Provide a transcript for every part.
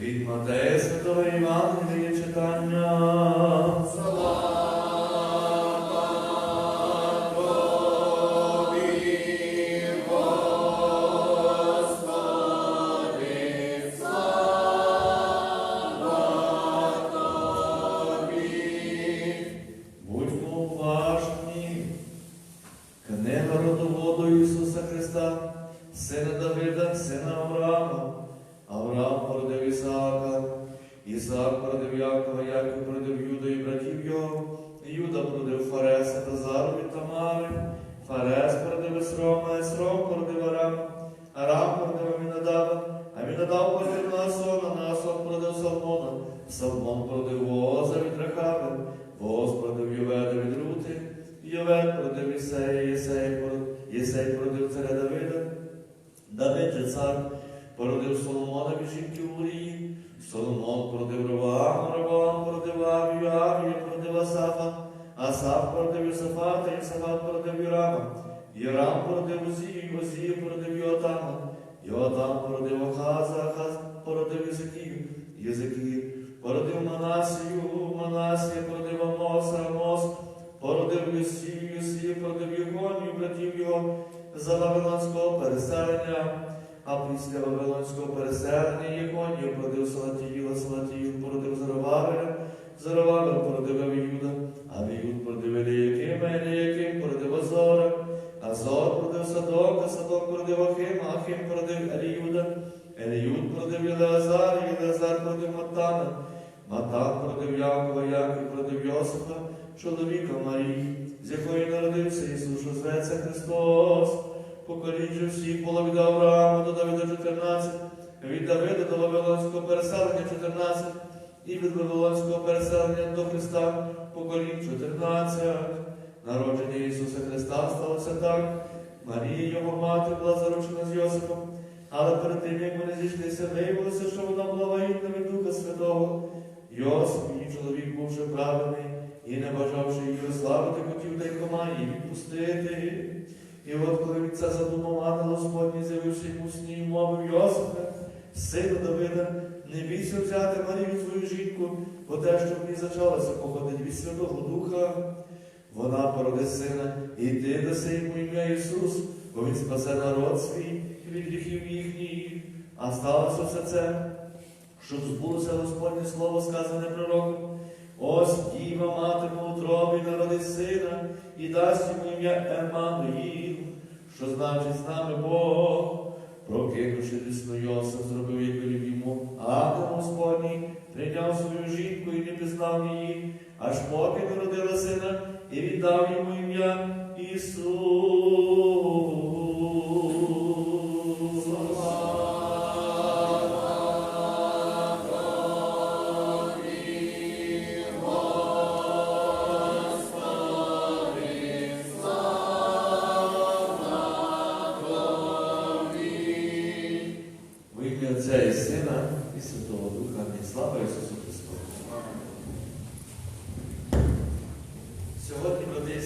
Від Матея Святого Євангелія читання. Будьмо Узію, Узію породив Йотама. Йотам породив Ахаза, Ахаз породив Єзикію. Єзикію породив Манасію, Манасія породив Амоса, Амос породив Юсію, Юсію породив Єгонію, братів його за Вавилонського переселення. А після Вавилонського переселення Єгонію породив Салатіїла, Салатіїл породив Зарававеля, Зарававель породив Авіюда, Авіюд породив Еліякима, Еліяким породив Азора, Азор породив Садока, Садок породив Ахима, Ахим породив Еліюда, Еліюд породив Єлеазар, Єлеазар породив Матана, Матан породив Якова, Яків породив Йосифа, чоловіка Марії, з якої народився Ісус, що зветься Христос. Поколінь всіх було від Авраама до Давида 14, від Давида до Вавилонського переселення 14, і від Вавилонського переселення до Христа поколінь 14. Народження Ісуса Христа сталося так. Марія, його мати, була заручена з Йосипом, але перед тим, як вони зійшлися, виявилося, що вона була вагітна від Духа Святого. Йосип, її чоловік, бувши праведний, і не бажавши її розслабити, хотів тайкома її відпустити. І от коли він це задумав, ангел Господній, з'явився йому сні, мовив Йосипе, сину Давида, не бійся взяти Марію твою жінку, бо те, що в ній зачалося, походить від Святого Духа. Вона породи сина, і ти даси йому ім'я Ісус, бо Він спасе народ свій від гріхів їхніх. А сталося все це, щоб збулося Господнє слово, сказане пророком. Ось діва матиме утробі народить сина і дасть йому ім'я Еммануїл, що значить з нами Бог. Прокинувши дійсно Йосиф, зробив, як велів йому, ангел Господній прийняв свою жінку і не пізнав її, аж поки народила сина і віддав йому ім'я В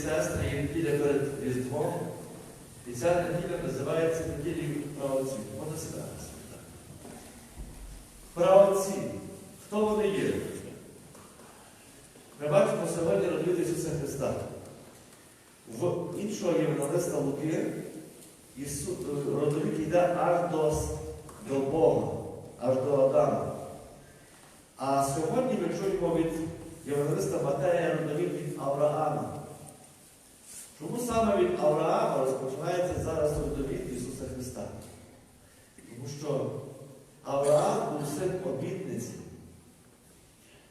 сестри, є неділя перед Різдвом. І ця неділя називається неділею правоців. Можна себе. Правоці. Хто вони є? Ми бачимо сьогодні родину Ісуса Христа. В іншого євангелиста Луки Ісу, родовик йде аж до, до Бога, аж до Адама. А сьогодні ми чуємо від євангелиста Матея родовик від Авраама. Чому саме від Авраама розпочинається зараз родовід Ісуса Христа? Тому що Авраам був син обітниці.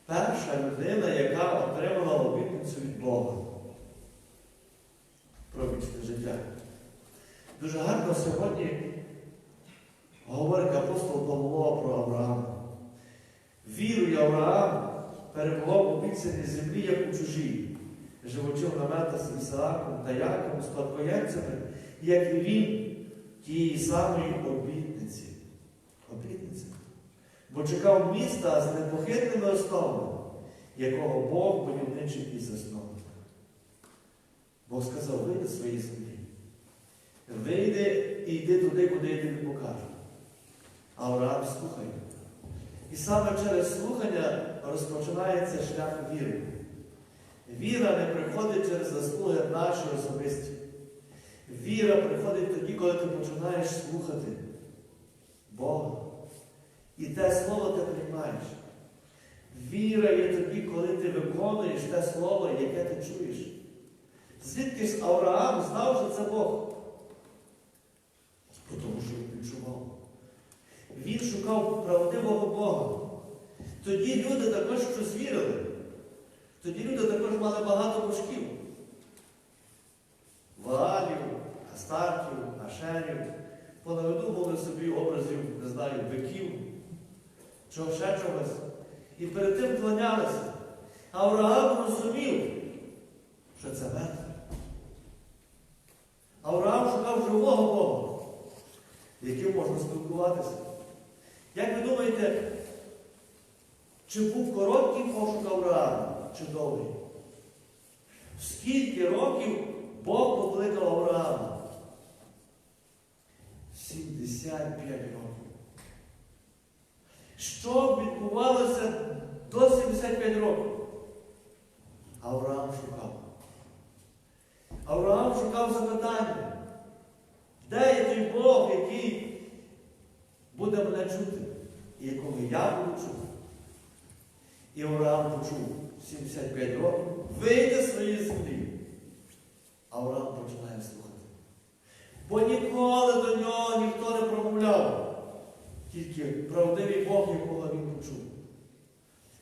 Перша людина, яка отримала обітницю від Бога про вічне життя. Дуже гарно сьогодні говорить апостол Павло про Авраама. Вірою Авраам перебував в обіцяній землі, як у чужій, живучи в наметах з Ісааком та Яковом, спадкоємцями, як і він тієї самої обітниці. Обітниці. Бо чекав міста з непохитними основами, якого Бог будівничий і засновник. Бог сказав, вийди з своєї землі. Вийди і йди туди, куди я тобі покажу. слухає. І саме через слухання розпочинається шлях віри. Віра не приходить через заслуги наші особисті. Віра приходить тоді, коли ти починаєш слухати Бога. І те слово ти приймаєш. Віра є тоді, коли ти виконуєш те слово, яке ти чуєш. Звідки ж Авраам знав, що це Бог? Тому що він відчував. Він шукав правдивого Бога. Тоді люди також щось вірили. Тоді люди також мали багато божків. Ваалів, Астартів, Ашерів. Понавидумували собі образів, не знаю, биків, чого ще чогось. І перед тим кланялися. Авраам розумів, що це мертве. Авраам шукав живого Бога, яким можна спілкуватися. Як ви думаєте, чи був короткий пошук Авраама, чи довгий? Скільки років Бог покликав Авраама? 75 років. Що відбувалося до 75 років? Авраам шукав. Авраам шукав запитання. Де є той Бог, який буде мене чути, і якого я буду чути? І Авраам почув 75 років, вийде з землі. Авраам починає слухати. Бо ніколи до нього ніхто не промовляв. Тільки правдивий Бог, якого він почув.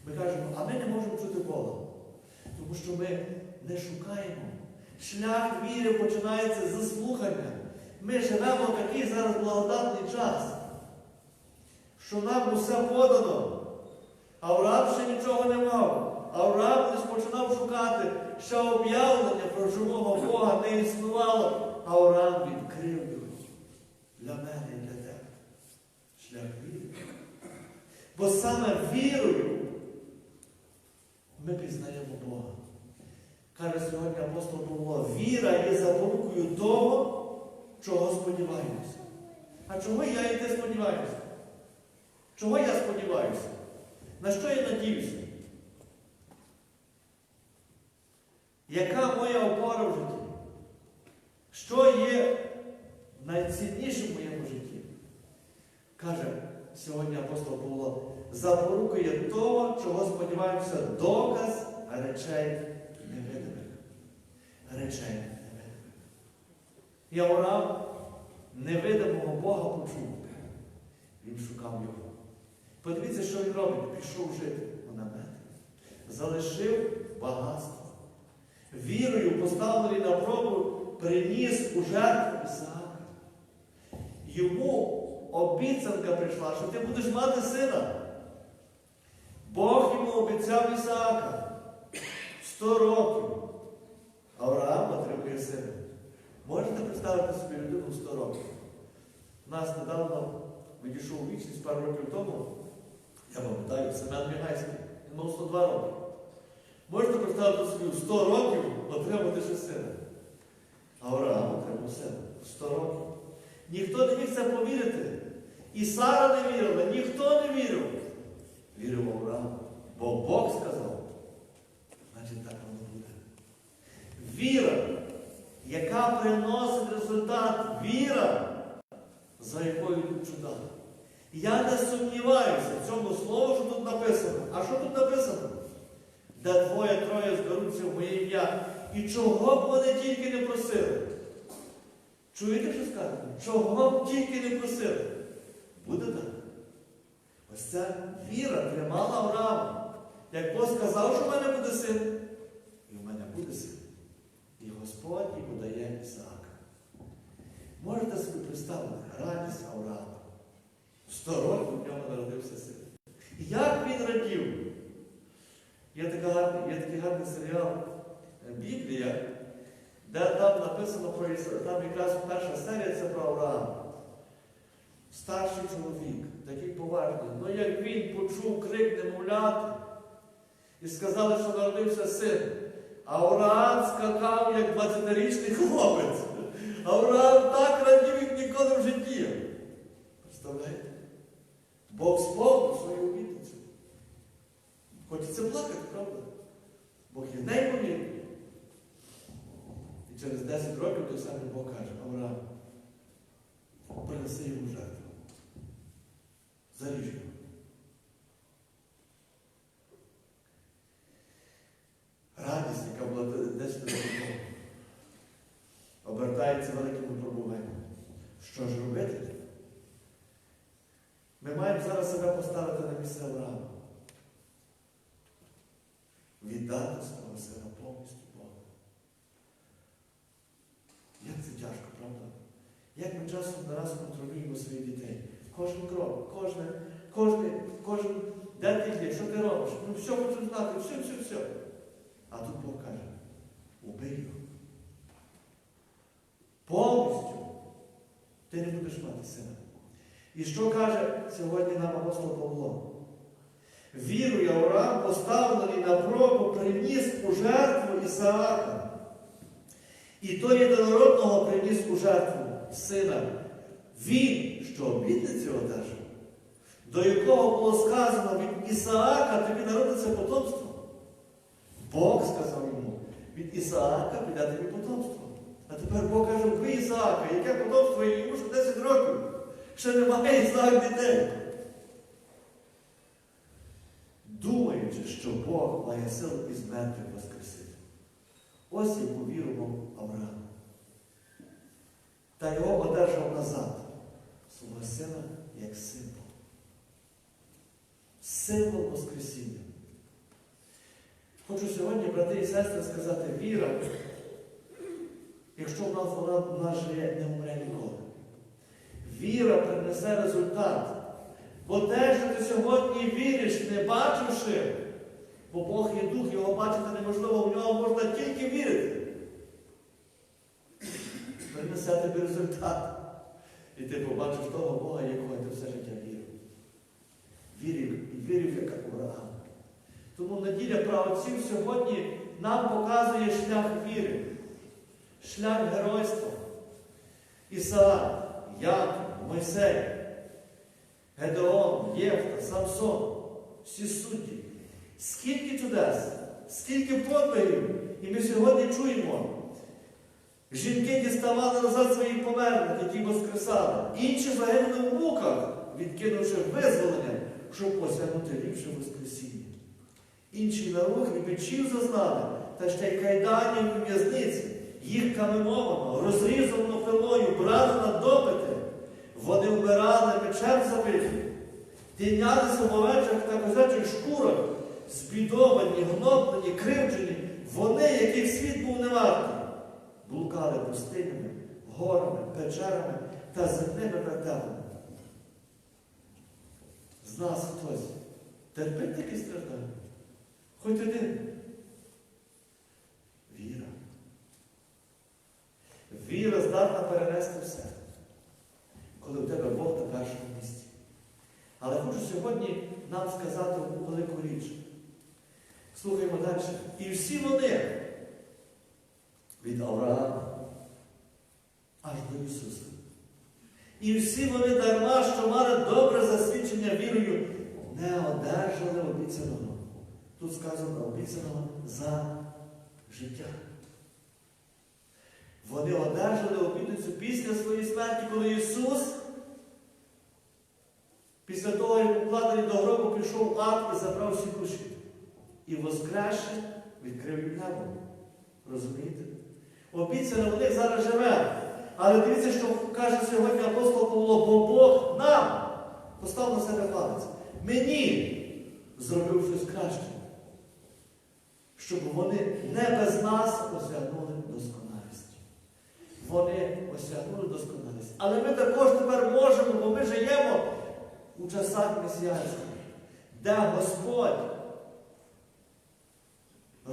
Ми кажемо, а ми не можемо чути Бога. Тому що ми не шукаємо. Шлях віри починається з слухання. Ми живемо в такий зараз благодатний час, що нам усе подано. Авраам ще нічого не мав. Авраам лише починав шукати, ще об'явлення про живого Бога не існувало. Авраам відкрив його для мене і для тебе. Шлях віри. Бо саме вірою ми пізнаємо Бога. Каже сьогодні апостол Павло, віра є запорукою того, чого сподіваємося. А чого я і ти сподіваюся? Чого я сподіваюся? На що я надіюся? Яка моя опора в житті? Що є найціннішим в моєму житті? Каже сьогодні апостол Павло, запорукує того, чого сподіваємося, доказ речей невидимих. Речей невидимих. І Авраам невидимого Бога почув. Він шукав його. Подивіться, що він робить. Пішов жити у намети. Залишив багатство. Вірою, поставлений на пробу, приніс у жертву Ісаака. Йому обіцянка прийшла, що ти будеш мати сина. Бог йому обіцяв Ісаака. Сто років. Авраам отримує сина. Можете представити собі людину 100 років? У нас недавно відійшов вічність пару років тому. Я пам'ятаю, Семен Мігайський. Він 102 роки. Можете представити собі в 100 років отримати ще сина. Авраам отримав сина. В 100 років. Ніхто не міг це повірити. І Сара не вірила, ніхто не вірив. Вірив Авраам. Бо Бог сказав. Значить, так воно буде. Віра, яка приносить результат, віра, за якою йдуть чуда. Я не сумніваюся в цьому слову, що тут написано. А що тут написано? Де двоє-троє зберуться в моє ім'я. І чого б вони тільки не просили? Чуєте, що сказано? Чого б тільки не просили? Буде так. Ось ця віра тримала Авраама. Як Бог сказав, що в мене буде син, і в мене буде син. І Господь йому дає Ісаака. Можете собі представити радість Авраама. Сто років в ньому народився син. І Як він радів? Є, така гарна- є такий гарний серіал е, Біблія, де там написано про там якраз перша серія це про Авраама. Старший чоловік, такий поважний. Ну як він почув крик немовляти і сказали, що народився син. Авраам скакав, як 20-річний хлопець. Авраам так радів, як ніколи в житті. Представляєте? Бог сповнив свою обітницю. Хочеться плакати, правда? Бог є неймовірний. І через 10 років той самий Бог каже, Авраам, принеси йому жертву. Заріж його. Радість, яка була 10 років тому, обертається великим випробуванням. Що ж робити? Ми маємо зараз себе поставити на місце Авраама. Віддати свого сина повністю Богу. Як це тяжко, правда? Як ми часом на раз контролюємо своїх дітей? Кожен крок, кожне, кожне, кожен, де ти є, що ти робиш? Ну все хочу знати, все, все, все. А тут Бог каже, убий його. Повністю ти не будеш мати сина. І що каже сьогодні нам апостол Павло? Вірою Авраам, поставлений на пробу, приніс у жертву Ісаака. І той єдинородного приніс у жертву сина. Він, що обітницю одержав, до якого було сказано від Ісаака тобі народиться потомство. Бог сказав йому, від Ісаака піде тобі потомство. А тепер Бог каже, ви Ісаака, яке потомство і йому ще 10 років. Ще немає Ісаак дітей. Думаючи, що Бог має силу із мертвих воскресити. Ось яку віру мав Авраам. Та його одержав назад свого сина як символ. Символ Воскресіння. Хочу сьогодні, брати і сестри, сказати, віра, якщо в нас вона в нас живе, не вмре ніколи. Віра принесе результат. Бо те, що ти сьогодні віриш, не бачивши, бо Бог є дух, його бачити неможливо, в нього можна тільки вірити. Принесе тобі результат. І ти побачиш того Бога, якого ти все життя вірив. Вірив і вірив, як Авраам. Тому неділя праотців сьогодні нам показує шлях віри, шлях геройства. Ісаак, Яков, Мойсей, Гедеон, Єфта, Самсон, всі судді. Скільки чудес, скільки подвигів. І ми сьогодні чуємо. Жінки діставали назад своїх померлих, які воскресали. Інші загинули в муках, відкинувши визволення, щоб осягнути ліпше Воскресіння. Інші на рух печів зазнали, та ще й кайданів у в'язниці. Їх каменовано, розрізано пилою, брали на допити. Вони вмирали мечем забиті, тинялися в овечах та козачих шкурах, збідовані, гноблені, кривджені, вони, яких світ був невартий, блукали пустинями, горами, печерами та земними вертепами. З нас хтось терпить такі страждання? Хоч один. Віра. Віра здатна перенести все, коли в тебе Бог на першому місці. Але хочу сьогодні нам сказати велику річ. Слухаймо далі. І всі вони від Авраама аж до Ісуса. І всі вони дарма, що мали добре засвідчення вірою, не одержали обіцяного. Тут сказано обіцяного за життя. Вони одержали обітницю після своєї смерті, коли Ісус, після того, як укладений до гробу, пішов ад і забрав всі душі. І воскресши відкрив небо. Розумієте? Обіцяне в них зараз живе. Але дивіться, що каже сьогодні апостол Павло, бо Бог нам постав на себе палець. Мені зробив щось краще. Щоб вони не без нас осягнули досконалість. Вони осягнули досконалість. Але ми також тепер можемо, бо ми живемо у часах месіанських, де Господь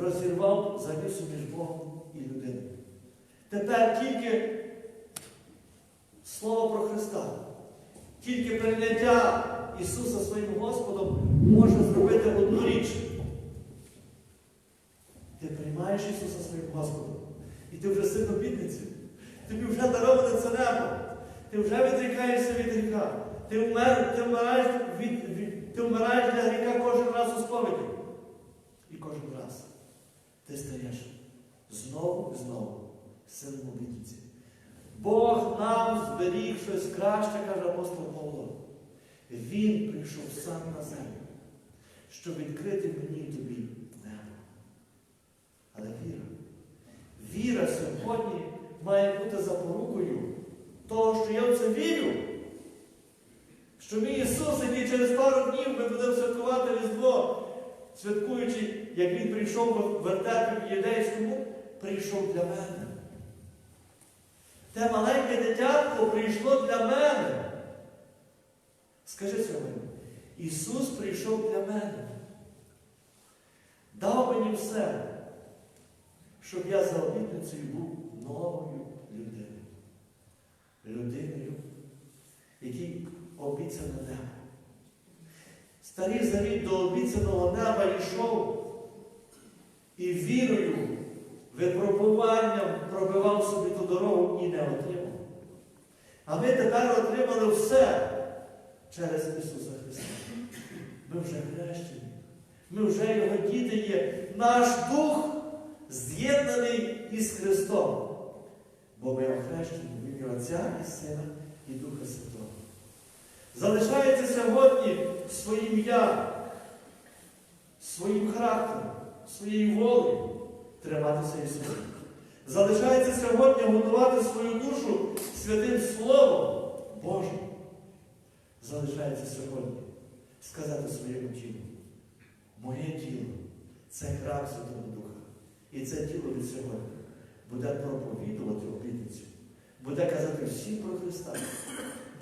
розірвав завісу між Богом і людиною. Тепер тільки Слово про Христа, тільки прийняття Ісуса своїм Господом може зробити одну річ. Ти приймаєш Ісуса своїм Господом. І ти вже син обітниці. Тобі вже дароване це небо. Ти вже відрікаєшся від гріха. Ти, вмер, ти, вмираєш від, від, ти вмираєш для гріха кожен раз у сповіді. І кожен раз ти стаєш знову і знову сином обітниці. Бог нам зберіг щось краще, каже апостол Павло. Він прийшов сам на землю, щоб відкрити мені тобі небо. Але віра. Віра сьогодні має бути запорукою того, що я в це вірю. Що мій Ісус, який через пару днів ми будемо святкувати Різдво, святкуючи, як Він прийшов в вертепі Єдейському, прийшов для мене. Те маленьке дитятко прийшло для мене. Скажи сьогодні, Ісус прийшов для мене. Дав мені все, щоб я за обітницею був новою людиною. Людиною, якій обіцяне небо. Старий завіт до обіцяного неба йшов і вірою, випробуванням пробивав собі ту дорогу і не отримав. А ми тепер отримали все через Ісуса Христа. Ми вже хрещені. Ми вже Його діти є. Наш дух з'єднаний із Христом. Бо ми охрещені в ім'я Отця і Сина і Духа Святого. Залишається сьогодні своїм я, своїм характером, своєю волею триматися Ісуса. Залишається сьогодні готувати свою душу святим Словом Божим. Залишається сьогодні сказати своєму тілу. Моє тіло це храм Святого Духа. І це тіло від сьогодні буде проповідувати обітницю, буде казати всім про Христа,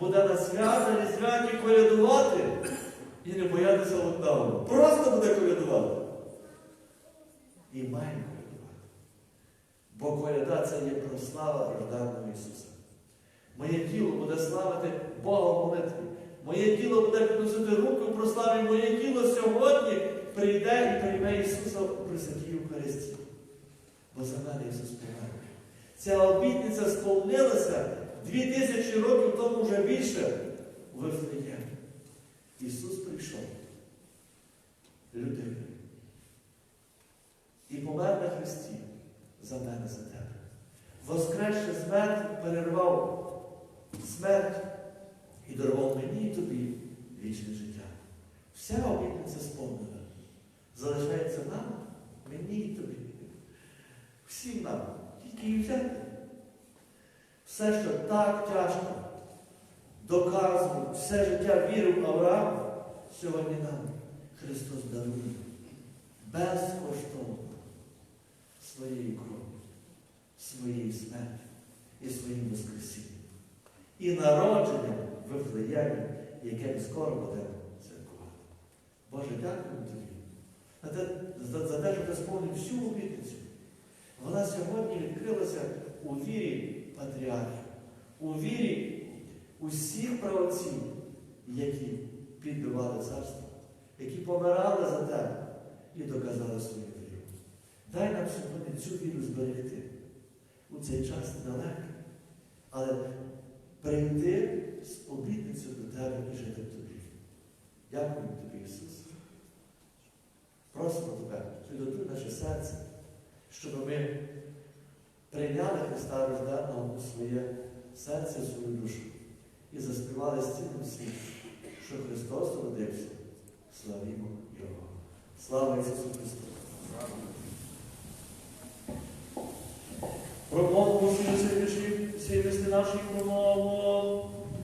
буде на свята різдвяні колядувати і не боятися лукавого. Просто буде колядувати. І має колядувати. Бо коляда це є прослава рожданого Ісуса. Моє тіло буде славити Бога в молитві. Моє тіло буде підносити руку в прославі. Моє тіло сьогодні прийде і прийме Ісуса при святій Євхаристії. Бо за мене Ісус помер. Ця обітниця сповнилася дві тисячі років тому вже більше у Вифлеємі. Ісус прийшов людиною. І помер на Христі за мене, за тебе. Воскресши смерть, перервав смерть і дарував мені і тобі вічне життя. Вся обітниця сповнена. Залишається нам, мені і тобі. Всім нам, тільки її взяти. Все, що так тяжко доказував, все життя вірив Авраам, сьогодні нам Христос дарує безкоштовно своєю кров'ю, своєю смертю і своїм Воскресінням. І народженням в Вифлеємі, яке ми скоро будемо святкувати. Боже, дякую тобі за те, що ти сповнив всю обітницю. Вона сьогодні відкрилася у вірі патріархів, у вірі усіх правоців, які підбивали царство, які помирали за тебе і доказали свою. Дай нам сьогодні цю віру зберегти у цей час недалекий, але прийти з обітницею до тебе і жити тобі. Дякую тобі, Ісус. Просимо тебе, підготуй наше серце, щоб ми прийняли Христа рожденого у своє серце, свою душу і заспівали з цілим світом, що Христос родився. Славімо Його. Слава Ісусу Христу! Промовимо всі наші промову.